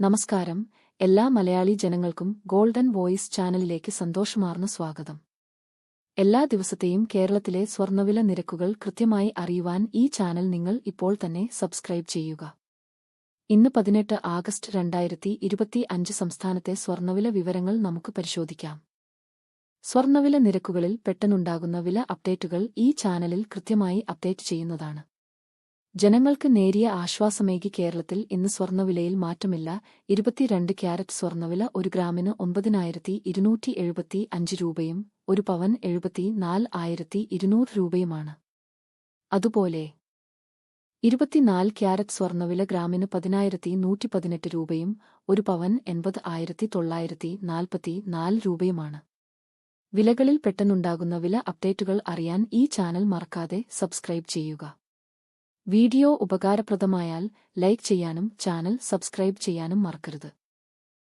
നമസ്കാരം. എല്ലാ മലയാളി ജനങ്ങൾക്കും ഗോൾഡൻ വോയിസ് ചാനലിലേക്ക് സന്തോഷമാർന്ന സ്വാഗതം. എല്ലാ ദിവസത്തെയും കേരളത്തിലെ സ്വർണവില നിരക്കുകൾ കൃത്യമായി അറിയുവാൻ ഈ ചാനൽ നിങ്ങൾ ഇപ്പോൾ തന്നെ സബ്സ്ക്രൈബ് ചെയ്യുക. ഇന്ന് പതിനെട്ട് ആഗസ്റ്റ് രണ്ടായിരത്തി ഇരുപത്തി അഞ്ച് സംസ്ഥാനത്തെ സ്വർണവില വിവരങ്ങൾ നമുക്ക് പരിശോധിക്കാം. സ്വർണവില നിരക്കുകളിൽ പെട്ടെന്നുണ്ടാകുന്ന വില അപ്ഡേറ്റുകൾ ഈ ചാനലിൽ കൃത്യമായി അപ്ഡേറ്റ് ചെയ്യുന്നതാണ്. ജനങ്ങൾക്ക് നേരിയ ആശ്വാസമേകി കേരളത്തിൽ ഇന്ന് സ്വർണവിലയിൽ മാറ്റമില്ല. ഇരുപത്തിരണ്ട് ക്യാരറ്റ് സ്വർണവില ഒരു ഗ്രാമിന് ഒമ്പതിനായിരത്തി ഇരുന്നൂറ്റി എഴുപത്തി അഞ്ച് രൂപയും ഒരു പവൻ എഴുപത്തി നാല് ആയിരത്തി ഇരുന്നൂറ് രൂപയുമാണ്. അതുപോലെ ഇരുപത്തിനാല് ക്യാരറ്റ് സ്വർണവില ഗ്രാമിന് പതിനായിരത്തി നൂറ്റി പതിനെട്ട് രൂപയും ഒരു പവൻ എൺപത് ആയിരത്തി തൊള്ളായിരത്തി നാൽപ്പത്തി നാല് രൂപയുമാണ്. വിലകളിൽ പെട്ടെന്നുണ്ടാകുന്ന വില അപ്ഡേറ്റുകൾ അറിയാൻ ഈ ചാനൽ മറക്കാതെ സബ്സ്ക്രൈബ് ചെയ്യുക. വീഡിയോ ഉപകാരപ്രദമായാൽ ലൈക്ക് ചെയ്യാനും ചാനൽ സബ്സ്ക്രൈബ് ചെയ്യാനും മറക്കരുത്.